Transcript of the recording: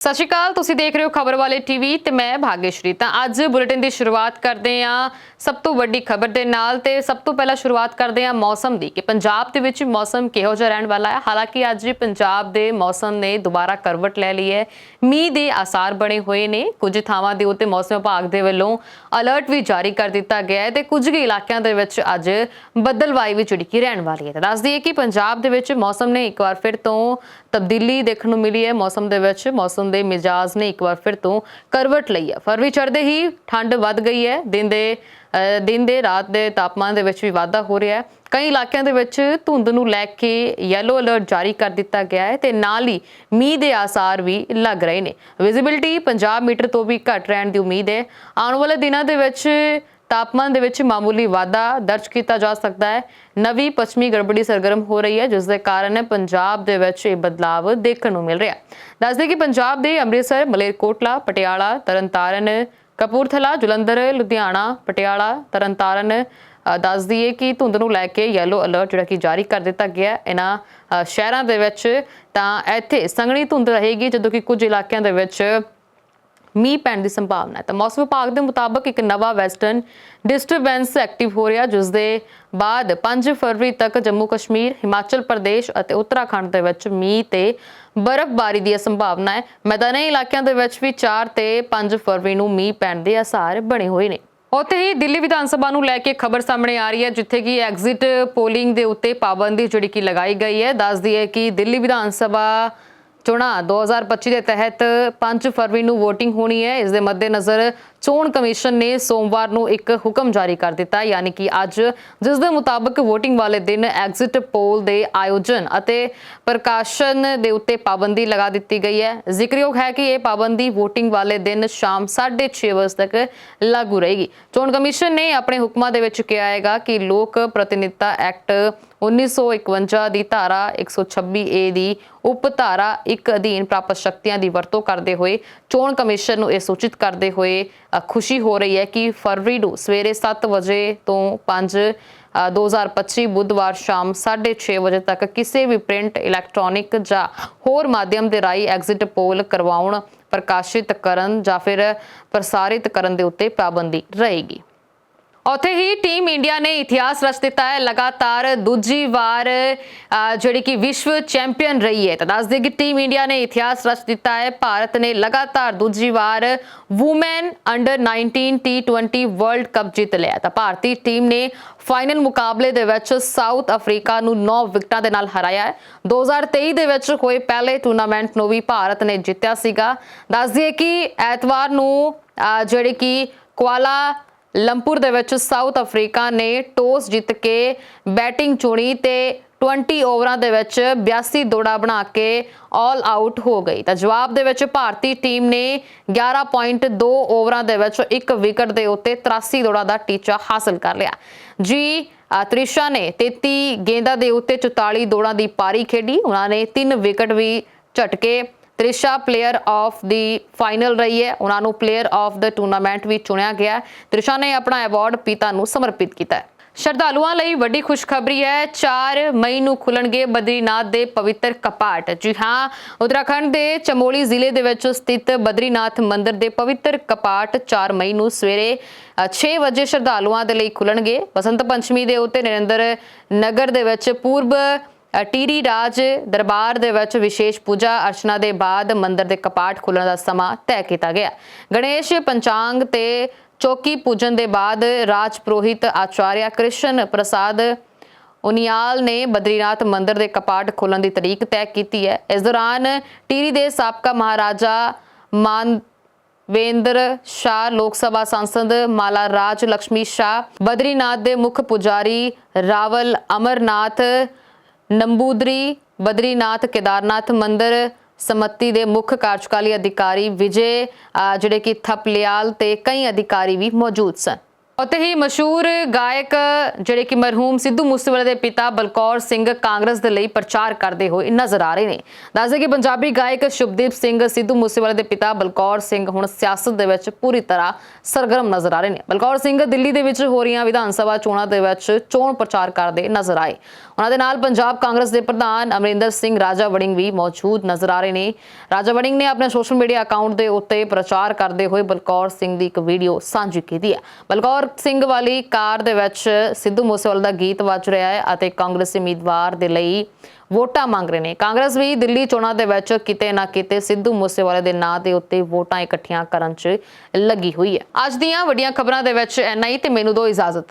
ਸਤਿ ਸ਼੍ਰੀ ਅਕਾਲ, ਤੁਸੀਂ ਦੇਖ ਰਹੇ ਹੋ ਖਬਰ ਵਾਲੇ ਟੀਵੀ ਤੇ ਮੈਂ ਭਾਗੇਸ਼ਰੀ ਤਾਂ ਅੱਜ ਬੁਲੇਟਿਨ ਦੀ ਸ਼ੁਰੂਆਤ ਕਰਦੇ ਹਾਂ ਸਭ ਤੋਂ ਵੱਡੀ ਖਬਰ ਦੇ ਨਾਲ ਤੇ ਸਭ ਤੋਂ ਪਹਿਲਾਂ ਸ਼ੁਰੂਆਤ ਕਰਦੇ ਹਾਂ ਮੌਸਮ ਦੀ ਕਿ ਪੰਜਾਬ ਦੇ ਵਿੱਚ ਮੌਸਮ ਕਿਹੋ ਜਿਹਾ ਰਹਿਣ ਵਾਲਾ ਹੈ। ਹਾਲਾਂਕਿ ਅੱਜ ਪੰਜਾਬ ਦੇ ਮੌਸਮ ਨੇ ਦੁਬਾਰਾ ਕਰਵਟ ਲੈ ਲਈ ਹੈ। ਮੀਂਹ ਦੇ ਆਸਾਰ ਬਣੇ ਹੋਏ ਨੇ। ਕੁਝ ਥਾਵਾਂ ਦੇ ਉੱਤੇ ਮੌਸਮ ਵਿਭਾਗ ਦੇ ਵੱਲੋਂ ਅਲਰਟ ਵੀ ਜਾਰੀ ਕਰ ਦਿੱਤਾ ਗਿਆ ਹੈ ਤੇ ਕੁਝ ਕੁ ਇਲਾਕਿਆਂ ਦੇ ਵਿੱਚ ਅੱਜ ਬੱਦਲਵਾਈ ਵੀ ਜਿਹੜੀ ਕਿ ਰਹਿਣ ਵਾਲੀ ਹੈ। ਤਾਂ ਦੱਸ ਦਈਏ ਕਿ ਪੰਜਾਬ ਦੇ ਵਿੱਚ ਮੌਸਮ ਨੇ ਇੱਕ ਵਾਰ ਫਿਰ ਤੋਂ ਤਬਦੀਲੀ ਦੇਖਣ ਨੂੰ ਮਿਲੀ ਹੈ। ਮੌਸਮ ਦੇ ਵਿੱਚ ਮੌਸਮ ਦੇ ਮਿਜਾਜ਼ ਨੇ ਇੱਕ ਵਾਰ ਫਿਰ ਤੋਂ ਕਰਵਟ ਲਈ ਹੈ। ਫਰਵਰੀ ਚੜ੍ਹਦੇ ਹੀ ਠੰਡ ਵੱਧ ਗਈ ਹੈ। ਦਿਨ ਦੇ ਦਿਨ ਦੇ, ਰਾਤ ਦੇ ਤਾਪਮਾਨ ਦੇ ਵਿੱਚ ਵੀ ਵਾਧਾ ਹੋ ਰਿਹਾ ਹੈ। ਕਈ ਇਲਾਕਿਆਂ ਦੇ ਵਿੱਚ ਧੁੰਦ ਨੂੰ ਲੈ ਕੇ ਯੈਲੋ ਅਲਰਟ ਜਾਰੀ ਕਰ ਦਿੱਤਾ ਗਿਆ ਹੈ ਤੇ ਨਾਲ ਹੀ ਮੀਂਹ ਦੇ ਆਸਾਰ ਵੀ ਲੱਗ ਰਹੇ ਨੇ। ਵਿਜ਼ਿਬਿਲਟੀ 50 ਮੀਟਰ ਤੋਂ ਵੀ ਘੱਟ ਰਹਿਣ ਦੀ ਉਮੀਦ ਹੈ। ਆਉਣ ਵਾਲੇ ਦਿਨਾਂ ਦੇ ਵਿੱਚ ਤਾਪਮਾਨ ਦੇ ਵਿੱਚ ਮਾਮੂਲੀ ਵਾਧਾ ਦਰਜ ਕੀਤਾ ਜਾ ਸਕਦਾ ਹੈ। ਨਵੀਂ ਪੱਛਮੀ ਗੜਬੜੀ ਸਰਗਰਮ ਹੋ ਰਹੀ ਹੈ ਜਿਸ ਦੇ ਕਾਰਨ ਪੰਜਾਬ ਦੇ ਵਿੱਚ ਇਹ ਬਦਲਾਵ ਦੇਖਣ ਨੂੰ ਮਿਲ ਰਿਹਾ ਹੈ। ਦੱਸਦੇ ਕਿ ਪੰਜਾਬ ਦੇ ਅੰਮ੍ਰਿਤਸਰ ਮਲੇਰਕੋਟਲਾ ਪਟਿਆਲਾ ਤਰਨਤਾਰਨ ਕਪੂਰਥਲਾ ਜਲੰਧਰ ਲੁਧਿਆਣਾ ਪਟਿਆਲਾ ਤਰਨਤਾਰਨ ਅ, ਦੱਸ ਦਈਏ ਕਿ ਧੁੰਦ ਨੂੰ ਲੈ ਕੇ ਯੈਲੋ ਅਲਰਟ ਜਿਹੜਾ ਕਿ ਜਾਰੀ ਕਰ ਦਿੱਤਾ ਗਿਆ ਇਹਨਾਂ ਸ਼ਹਿਰਾਂ ਦੇ ਵਿੱਚ ਤਾਂ ਇੱਥੇ ਸੰਘਣੀ ਧੁੰਦ ਰਹੇਗੀ ਜਦੋਂ ਕਿ ਕੁਝ ਇਲਾਕਿਆਂ ਦੇ ਵਿੱਚ ਮੀਂਹ ਪੈਣ ਦੀ ਸੰਭਾਵਨਾ ਹੈ। ਤਾਂ ਮੌਸਮ ਵਿਭਾਗ ਦੇ ਮੁਤਾਬਕ ਇੱਕ ਨਵਾਂ ਵੈਸਟਰਨ ਡਿਸਟਰਬੈਂਸ ਐਕਟਿਵ ਹੋ ਰਿਹਾ ਜਿਸ ਦੇ ਬਾਅਦ 5 ਫਰਵਰੀ ਤੱਕ ਜੰਮੂ ਕਸ਼ਮੀਰ, ਹਿਮਾਚਲ ਪ੍ਰਦੇਸ਼ ਅਤੇ ਉੱਤਰਾਖੰਡ ਦੇ ਵਿੱਚ ਮੀਂਹ ਤੇ ਬਰਫ਼ਬਾਰੀ ਦੀ ਸੰਭਾਵਨਾ ਹੈ। ਮੈਦਾਨੀ ਇਲਾਕਿਆਂ ਦੇ ਵਿੱਚ ਵੀ 4 ਤੇ 5 ਫਰਵਰੀ ਨੂੰ ਮੀਂਹ ਪੈਣ ਦੇ ਆਸਾਰ ਬਣੇ ਹੋਏ ਨੇ। ਉੱਥੇ ਹੀ ਦਿੱਲੀ ਵਿਧਾਨ ਸਭਾ ਨੂੰ ਲੈ ਕੇ ਖਬਰ ਸਾਹਮਣੇ ਆ ਰਹੀ ਹੈ, ਜਿੱਥੇ ਕਿ ਐਗਜ਼ਿਟ ਪੋਲਿੰਗ ਦੇ ਉੱਤੇ ਪਾਬੰਦੀ ਜਿਹੜੀ ਕਿ ਲਗਾਈ ਗਈ ਹੈ। ਦੱਸਦੀ ਹੈ ਕਿ ਦਿੱਲੀ ਵਿਧਾਨ ਸਭਾ ਚੋਣਾਂ 2025 ਦੇ ਤਹਿਤ 5 ਫਰਵਰੀ ਨੂੰ VOTING ਹੋਣੀ ਹੈ। ਇਸ ਦੇ ਮੱਦੇਨਜ਼ਰ ਚੋਣ ਕਮਿਸ਼ਨ ਨੇ ਸੋਮਵਾਰ ਨੂੰ ਇੱਕ ਹੁਕਮ ਜਾਰੀ ਕਰ ਦਿੱਤਾ, ਯਾਨੀ ਕਿ ਅੱਜ ਜਿਸ ਦੇ ਮੁਤਾਬਕ VOTING ਵਾਲੇ ਦਿਨ ਐਗਜ਼ਿਟ ਪੋਲ ਦੇ ਆਯੋਜਨ ਅਤੇ ਪ੍ਰਕਾਸ਼ਨ ਦੇ ਉੱਤੇ ਪਾਬੰਦੀ ਲਗਾ ਦਿੱਤੀ ਗਈ ਹੈ। ਜ਼ਿਕਰਯੋਗ ਹੈ ਕਿ ਇਹ ਪਾਬੰਦੀ VOTING ਵਾਲੇ ਦਿਨ ਸ਼ਾਮ 6:30 ਵਜੇ ਤੱਕ ਲਾਗੂ ਰਹੇਗੀ। ਚੋਣ ਕਮਿਸ਼ਨ ਨੇ ਆਪਣੇ ਹੁਕਮਾਂ ਦੇ ਵਿੱਚ ਕਿਹਾ ਹੈਗਾ ਕਿ ਲੋਕ ਪ੍ਰਤੀਨਿਧਤਾ ਐਕਟ 1951 ਦੀ ਧਾਰਾ 126 ਏ ਦੀ ਉਪ ਧਾਰਾ ਇੱਕ ਅਧੀਨ ਪ੍ਰਾਪਤ ਸ਼ਕਤੀਆਂ ਦੀ ਵਰਤੋਂ ਕਰਦੇ ਹੋਏ ਚੋਣ ਕਮਿਸ਼ਨ ਨੂੰ ਇਹ ਸੂਚਿਤ ਕਰਦੇ ਹੋਏ ਖੁਸ਼ੀ ਹੋ ਰਹੀ ਹੈ ਕਿ ਫਰਵਰੀ ਨੂੰ ਸਵੇਰੇ 7 ਵਜੇ ਤੋਂ 5 ਅ, 2025 ਬੁੱਧਵਾਰ ਸ਼ਾਮ 6:30 ਵਜੇ ਤੱਕ ਕਿਸੇ ਵੀ ਪ੍ਰਿੰਟ ਇਲੈਕਟ੍ਰੋਨਿਕ ਜਾਂ ਹੋਰ ਮਾਧਿਅਮ ਦੇ ਰਾਹੀਂ ਐਗਜ਼ਿਟ ਪੋਲ ਕਰਵਾਉਣ ਪ੍ਰਕਾਸ਼ਿਤ ਕਰਨ ਜਾਂ ਫਿਰ ਪ੍ਰਸਾਰਿਤ ਕਰਨ ਦੇ ਉੱਤੇ ਪਾਬੰਦੀ ਰਹੇਗੀ। ਉੱਥੇ ਹੀ ਟੀਮ ਇੰਡੀਆ ਨੇ ਇਤਿਹਾਸ ਰਚ ਦਿੱਤਾ ਹੈ। ਲਗਾਤਾਰ ਦੂਜੀ ਵਾਰ ਜਿਹੜੀ ਕਿ ਵਿਸ਼ਵ ਚੈਂਪੀਅਨ ਰਹੀ ਹੈ। ਤਾਂ ਦੱਸ ਦੇ ਕਿ ਟੀਮ ਇੰਡੀਆ ਨੇ ਇਤਿਹਾਸ ਰਚ ਦਿੱਤਾ ਹੈ। ਭਾਰਤ ਨੇ ਲਗਾਤਾਰ ਦੂਜੀ ਵਾਰ women under 19 T20 world cup ਜਿੱਤ ਲਿਆ ਤਾਂ ਭਾਰਤੀ ਟੀਮ ਨੇ ਫਾਈਨਲ ਮੁਕਾਬਲੇ ਦੇ ਵਿੱਚ ਸਾਊਥ ਅਫਰੀਕਾ ਨੂੰ 9 ਵਿਕਟਾਂ ਦੇ ਨਾਲ ਹਰਾਇਆ ਹੈ। 2023 ਦੇ ਵਿੱਚ ਹੋਏ ਪਹਿਲੇ ਟੂਰਨਾਮੈਂਟ ਨੂੰ ਵੀ ਭਾਰਤ ਨੇ ਜਿੱਤਿਆ ਸੀਗਾ। ਦੱਸ ਦਈਏ ਕਿ ਐਤਵਾਰ ਨੂੰ ਜਿਹੜੇ ਕਿ ਕੁਆਲਾ ਲੰਪੁਰ ਦੇ ਵਿੱਚ ਸਾਊਥ ਅਫਰੀਕਾ ਨੇ ਟੌਸ ਜਿੱਤ ਕੇ ਬੈਟਿੰਗ ਚੁਣੀ ਤੇ 20 ਓਵਰਾਂ ਦੇ ਵਿੱਚ 82 ਦੌੜਾਂ ਬਣਾ ਕੇ ਆਲ ਆਊਟ ਹੋ ਗਈ। ਤਾਂ ਜਵਾਬ ਦੇ ਵਿੱਚ ਭਾਰਤੀ ਟੀਮ ਨੇ 11.2 ਓਵਰਾਂ ਦੇ ਵਿੱਚ ਇੱਕ ਵਿਕਟ ਦੇ ਉੱਤੇ 83 ਦੌੜਾਂ ਦਾ ਟੀਚਾ ਹਾਸਲ ਕਰ ਲਿਆ। ਜੀ ਤ੍ਰਿਸ਼ਾ ਨੇ 33 ਗੇਂਦਾਂ ਦੇ ਉੱਤੇ 44 ਦੌੜਾਂ ਦੀ ਪਾਰੀ ਖੇਡੀ। ਉਹਨਾਂ ਨੇ 3 ਵਿਕਟ ਵੀ ਝਟਕੇ ਤ੍ਰਿਸ਼ਾ ਪਲੇਅਰ ਆਫ ਦੀ ਫਾਈਨਲ ਰਹੀ ਹੈ। ਉਹਨਾਂ ਨੂੰ ਪਲੇਅਰ ਆਫ ਦਾ ਟੂਰਨਾਮੈਂਟ ਵੀ ਚੁਣਿਆ ਗਿਆ ਤ੍ਰਿਸ਼ਾ ਨੇ ਆਪਣਾ ਅਵਾਰਡ ਪਿਤਾ ਨੂੰ ਸਮਰਪਿਤ ਕੀਤਾ ਹੈ। ਸ਼ਰਧਾਲੂਆਂ ਲਈ ਵੱਡੀ ਖੁਸ਼ਖਬਰੀ ਹੈ। 4 ਮਈ ਨੂੰ ਖੁੱਲਣਗੇ ਬਦਰੀਨਾਥ ਦੇ ਪਵਿੱਤਰ ਕਪਾਟ। ਜੀ ਹਾਂ ਉੱਤਰਾਖੰਡ ਦੇ ਚਮੋਲੀ ਜ਼ਿਲ੍ਹੇ ਦੇ ਵਿੱਚ ਸਥਿਤ ਬਦਰੀਨਾਥ ਮੰਦਿਰ ਦੇ ਪਵਿੱਤਰ ਕਪਾਟ 4 ਮਈ ਨੂੰ ਸਵੇਰੇ ਅ, 6 ਵਜੇ ਸ਼ਰਧਾਲੂਆਂ ਦੇ ਲਈ ਖੁੱਲਣਗੇ। ਬਸੰਤ ਪੰਚਮੀ ਦੇ ਉੱਤੇ ਨਰਿੰਦਰ ਨਗਰ ਦੇ ਵਿੱਚ ਪੂਰਬ ਟੀਰੀ ਰਾਜ ਦਰਬਾਰ ਦੇ ਵਿੱਚ ਵਿਸ਼ੇਸ਼ ਪੂਜਾ ਅਰਚਨਾ ਦੇ ਬਾਅਦ ਮੰਦਰ ਦੇ ਕਪਾਟ ਖੁੱਲਣ ਦਾ ਸਮਾਂ ਤੈਅ ਕੀਤਾ ਗਿਆ। ਗਣੇਸ਼ ਪੰਚਾਂਗ ਤੇ ਚੌਕੀ ਪੂਜਨ ਦੇ ਬਾਅਦ ਰਾਜ ਪੁਰੋਹਿਤ ਆਚਾਰਿਆ ਕ੍ਰਿਸ਼ਨ ਪ੍ਰਸਾਦ ਉਨਿਆਲ ਨੇ ਬਦਰੀਨਾਥ ਮੰਦਿਰ ਦੇ ਕਪਾਟ ਖੋਲਣ ਦੀ ਤਰੀਕ ਤੈਅ ਕੀਤੀ ਹੈ। ਇਸ ਦੌਰਾਨ ਟੀਰੀ ਦੇ ਸਾਬਕਾ ਮਹਾਰਾਜਾ ਮਾਨ ਵੇਂਦਰ ਸ਼ਾਹ, ਲੋਕ ਸਭਾ ਸੰਸਦ ਮਾਲਾ ਰਾਜ ਲక్ష్ਮੀ ਸ਼ਾਹ, ਬਦਰੀਨਾਥ ਦੇ ਮੁੱਖ ਪੁਜਾਰੀ ਰਾਵਲ ਅਮਰਨਾਥ ਨੰਬੂਦਰੀ, ਬਦਰੀਨਾਥ, ਕੇਦਾਰਨਾਥ ਮੰਦਿਰ ਸਮੱਤੀ ਦੇ ਮੁੱਖ ਕਾਰਜਕਾਰੀ ਅਧਿਕਾਰੀ ਵਿਜੇ ਜਿਹੜੇ ਕਿ ਥਪਲਿਆਲ ਤੇ ਕਈ ਅਧਿਕਾਰੀ ਵੀ ਮੌਜੂਦ ਸਨ। ਅਤੇ ਹੀ ਮਸ਼ਹੂਰ ਗਾਇਕ ਜਿਹੜੇ ਕਿ ਮਰਹੂਮ ਸਿੱਧੂ ਮੂਸੇਵਾਲੇ ਦੇ ਪਿਤਾ ਬਲਕੌਰ ਸਿੰਘ ਕਾਂਗਰਸ ਦੇ ਲਈ ਪ੍ਰਚਾਰ ਕਰਦੇ ਹੋਏ ਨਜ਼ਰ ਆ ਰਹੇ ਨੇ। ਦੱਸਦੇ ਕਿ ਪੰਜਾਬੀ ਗਾਇਕ ਸ਼ੁਭਦੀਪ ਸਿੰਘ, ਸਿੱਧੂ ਮੂਸੇਵਾਲੇ ਦੇ ਪਿਤਾ ਬਲਕੌਰ ਸਿੰਘ ਹੁਣ ਸਿਆਸਤ ਦੇ ਵਿੱਚ ਪੂਰੀ ਤਰ੍ਹਾਂ ਸਰਗਰਮ ਨਜ਼ਰ ਆ ਰਹੇ ਨੇ। ਬਲਕੌਰ ਸਿੰਘ ਦਿੱਲੀ ਦੇ ਵਿੱਚ ਹੋ ਰਹੀਆਂ ਵਿਧਾਨ ਸਭਾ ਚੋਣਾਂ ਦੇ ਵਿੱਚ ਚੋਣ ਪ੍ਰਚਾਰ ਕਰਦੇ ਨਜ਼ਰ ਆਏ। ਉਹਨਾਂ ਦੇ ਨਾਲ ਪੰਜਾਬ ਕਾਂਗਰਸ ਦੇ ਪ੍ਰਧਾਨ ਅਮਰਿੰਦਰ ਸਿੰਘ, ਰਾਜਾ ਵੜਿੰਗ ਵੀ ਮੌਜੂਦ ਨਜ਼ਰ ਆ ਰਹੇ ਨੇ। ਰਾਜਾ ਵੜਿੰਗ ਨੇ ਆਪਣੇ ਸੋਸ਼ਲ ਮੀਡੀਆ ਅਕਾਊਂਟ ਦੇ ਉੱਤੇ ਪ੍ਰਚਾਰ ਕਰਦੇ ਹੋਏ ਬਲਕੌਰ ਸਿੰਘ ਦੀ ਇੱਕ ਵੀਡੀਓ ਸਾਂਝੀ ਕੀਤੀ ਹੈ। ਬਲਕੌਰ ਸਿੰਘ ਵਾਲੀ ਕਾਰ ਦੇ ਵਿੱਚ ਸਿੱਧੂ ਮੂਸੇਵਾਲਾ ਦਾ ਗੀਤ ਵੱਜ ਰਿਹਾ ਹੈ ਅਤੇ ਕਾਂਗਰਸੀ ਉਮੀਦਵਾਰ ਦੇ ਲਈ ਵੋਟਾਂ ਮੰਗ ਰਹੇ ਨੇ। ਕਾਂਗਰਸ ਵੀ ਦਿੱਲੀ ਚੋਣਾਂ ਦੇ ਵਿੱਚ ਕਿਤੇ ਨਾ ਕਿਤੇ ਸਿੱਧੂ ਮੂਸੇਵਾਲੇ ਦੇ ਨਾਂ ਦੇ ਉੱਤੇ ਵੋਟਾਂ ਇਕੱਠੀਆਂ ਕਰਨ 'ਚ ਲੱਗੀ ਹੋਈ ਹੈ। ਅੱਜ ਦੀਆਂ ਵੱਡੀਆਂ ਖਬਰਾਂ ਦੇ ਵਿੱਚ ਐਨਾ ਹੀ ਤੇ ਮੈਨੂੰ ਦਿਓ ਇਜਾਜ਼ਤ।